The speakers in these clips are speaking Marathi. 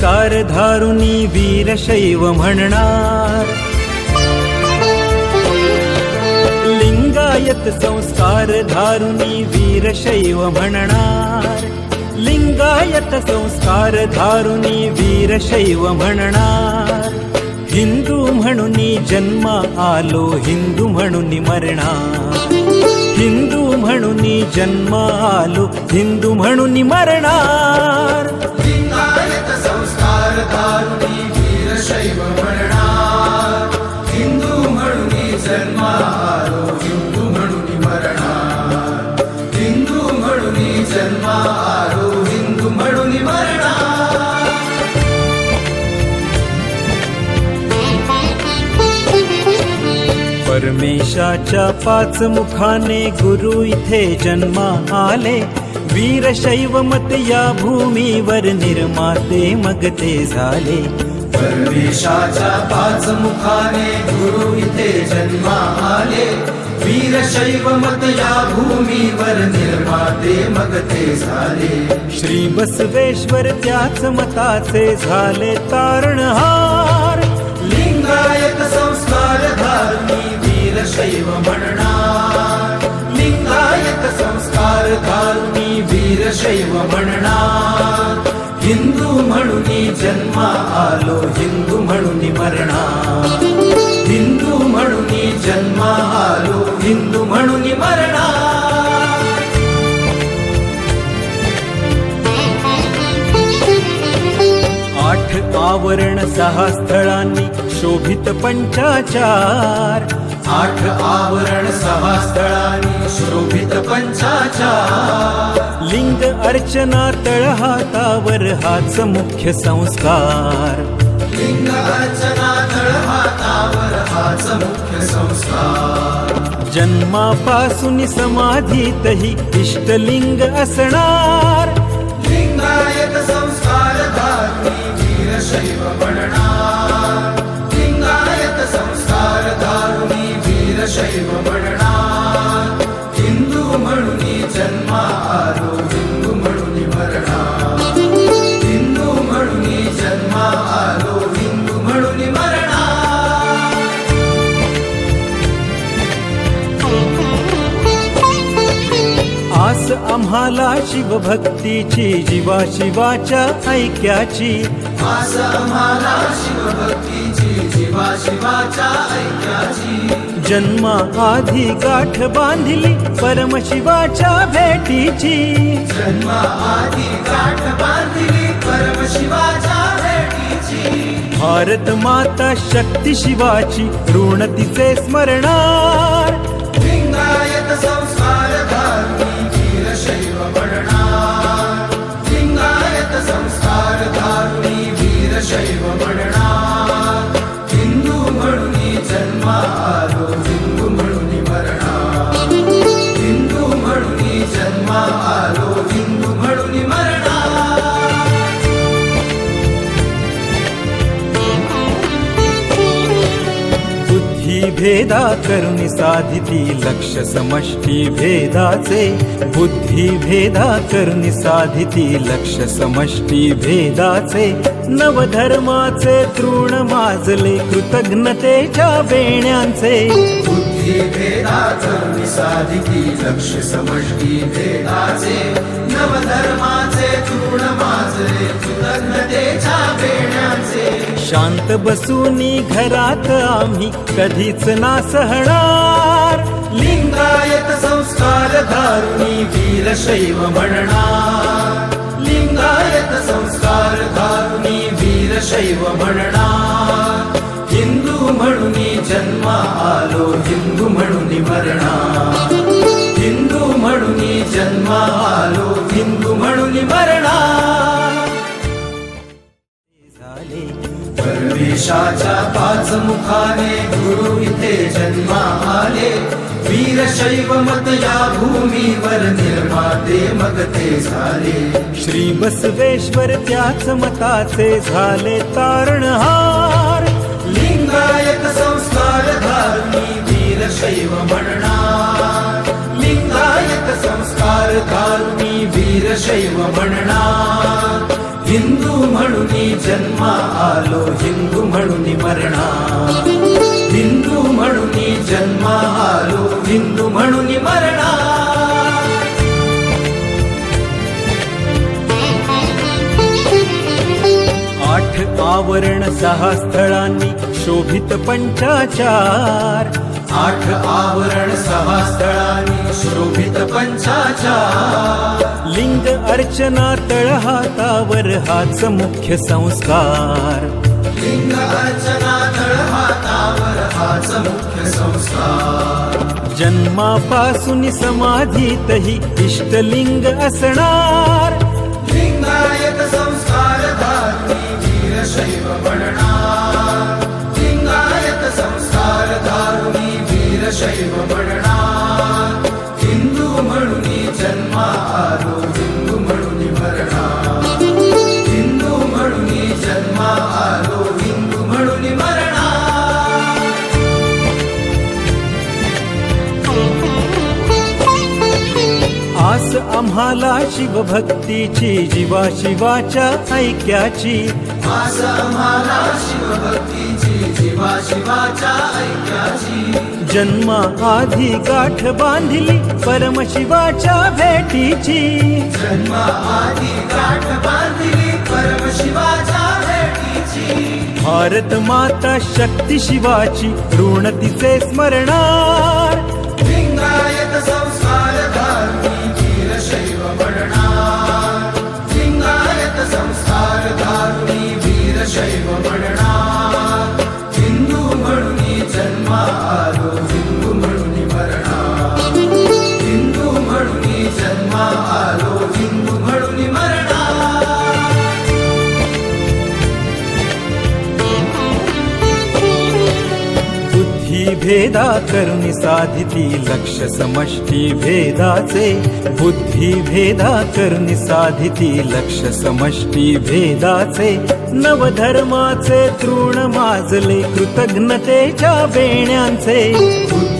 लिंगायत संस्कार धारुनी वीरशैव म्हणणार लिंगायत संस्कार धारुनी वीरशैव म्हणणार लिंगायत संस्कार धारुनी वीरशैव म्हणणार हिंदू म्हणून जन्म आलो हिंदू म्हणून मरणार हिंदू म्हणून जन्म आलो हिंदू म्हणून मरणार परमेशाच्या पाच मुखाने गुरु इथे जन्मा आले. वीरशैव मत या भूमीवर निर्माते मग ते झाले. परमेशाच्या पाच मुखाने गुरु इथे जन्मा आले. वीरशैव मत या भूमीवर निर्माते मग ते झाले. श्री बसवेश्वर त्याच मताचे झाले तारण. हा दैव म्हणणार लिंगायत संस्कार धारुणी वीरशैव म्हणणार हिंदू म्हणून जन्म आलो हिंदू म्हणून मरणार. हिंदू म्हणून जन्म आलो हिंदू म्हणून मरणार. आठ आवरण सहा स्थळांनी शोभित पंचाचार. आठ आवरण सहा स्थळांनी शोभित पंचाचार लिंग अर्चना तळहातावर हाच मुख्य संस्कार. लिंग अर्चना तळहातावर हाच मुख्य संस्कार. जन्मापासून समाधीतही इष्टलिंग असणार. आस आम्हाला शिवभक्तीची जीवा शिवाच्या ऐक्याची. आस आम्हाला शिवभक्तीची जीवा शिवाच्या ऐक्याची. जन्मा आधी गाठ बांधली परमशिवाच्या भेटीची. जन्म आधी गाठ बांधली परमशिवाच्या भेटीची. भारत माता शक्ती शिवाची ऋण तिचे स्मरणार भेदा करुणी साधिती लक्ष समष्टी भेदाचे. बुद्धी भेदा करुणी साधिती लक्ष समष्टी भेदाचे. नवधर्माचे तृण माजले कृतज्ञतेच्या बेण्यांचे बुद्धी भेदाचं लक्ष समष्टी भेदाचे. नवधर्माचे तृण माजले कृतज्ञतेच्या शांत बसूनी घरात आम्ही कधीच ना सहणार. लिंगायत संस्कार धारुणी वीरशैव म्हणणार. लिंगायत संस्कार धारुणी वीरशैव म्हणणार. हिंदू म्हणून जन्म आलो हिंदू म्हणून मरणार. हिंदू म्हणून जन्म आलो पाच मुखाने गुरु इथे जन्मा आले वीरशैव मत या भूमीवर निर्माते मग ते झाले. श्री बसवेश्वर त्याच मताचे झाले तारणहार. लिंगायत संस्कार धारुणी वीरशैव म्हणणार. लिंगायत संस्कार धारुणी वीरशैव म्हणणार. हिंदू म्हणून जन्मा आलो हिंदू म्हणून मरणार हिंदू म्हणून जन्मा आलो हिंदू म्हणून मरणार आठ आवरण सहा स्थळांनी शोभित पंचाचार आठ आवरण सहा स्थळांनी शोभित पंचाचार लिंग अर्चना तळहातावर हाच मुख्य संस्कार. लिंग अर्चना तळहातावर हाच मुख्य संस्कार. जन्मापासून समाधीतही इष्टलिंग असणार. आस आम्हाला शिवभक्तीची जीवा शिवाच्या ऐक्याची. आस आम्हाला शिवभक्तीची जीवा शिवाच्या ऐक्याची जन्मा आधी गाठ बांधली परमशिवाच्या भेटीची. जन्मा आधी गाठ बांधली परमशिवाच्या भेटीची भारत माता शक्ती शिवाची ऋण तिचे स्मरणा. भेदा करुणी साधिती लक्ष समष्टी भेदाचे. बुद्धी भेदा करुणी साधिती लक्ष समष्टी भेदाचे. नवधर्माचे तृण माजले कृतज्ञतेच्या बेण्यांचे. बुद्धी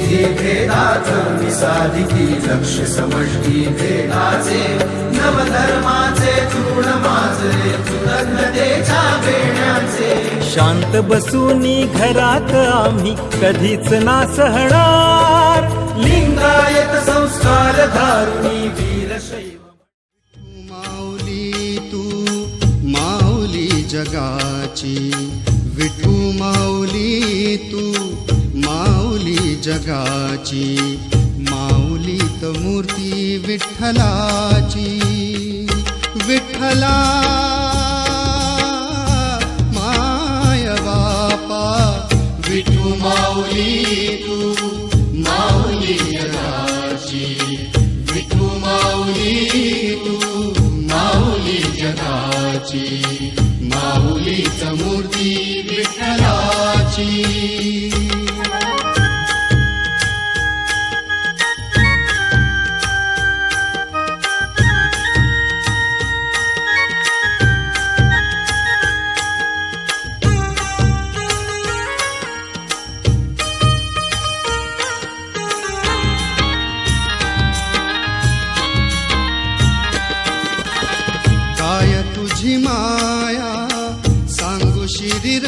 लक्ष समष्टी भेदाचे. नवधर्माचे शांत बसूनी घरात आम्ही कधीच ना सहणार. लिंगायत संस्कार धारुणी वीरशैव माऊली तू माऊली जगाची. विठू माऊली तू माऊली जगाची. माऊलीत मूर्ती विठ्ठलाची. विठ्ठला माऊली तू माऊली जगाची. विठू माऊली तू माऊली जगाची. माऊलीच मूर्ती विठ्ठलाची.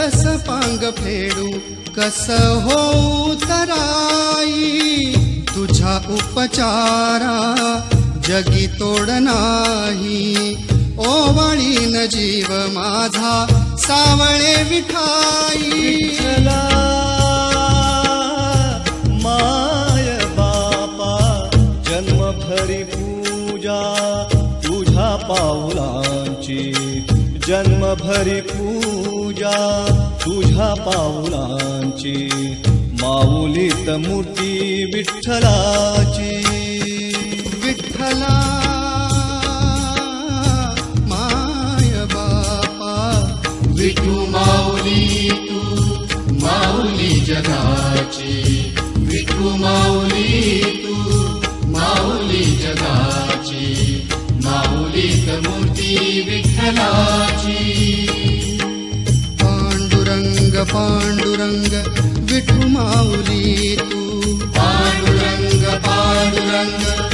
कस पांग फेडू? कस हो तराई? तुझ्या उपचारा जगी तोड नाही. ओवाळीन जीव माझा सावळे विठाई. माय बापा जन्मभरी पूजा तुझ्या पावलांची. जन्मभरी पूजा तुझ्या पाऊलांची माऊलीत मूर्ती विठ्ठलाची. विठ्ठला माय बापा विठू माऊली तू माऊली जगाची. विठू माऊली ठला पाण्डुरङ्ग पाण्डुरङ्गठुमाौली तु पाण्डुरङ्ग पाण्डुरङ्ग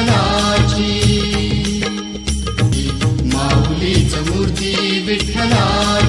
विठ्ठलाची. माऊलीच मूर्ती विठ्ठला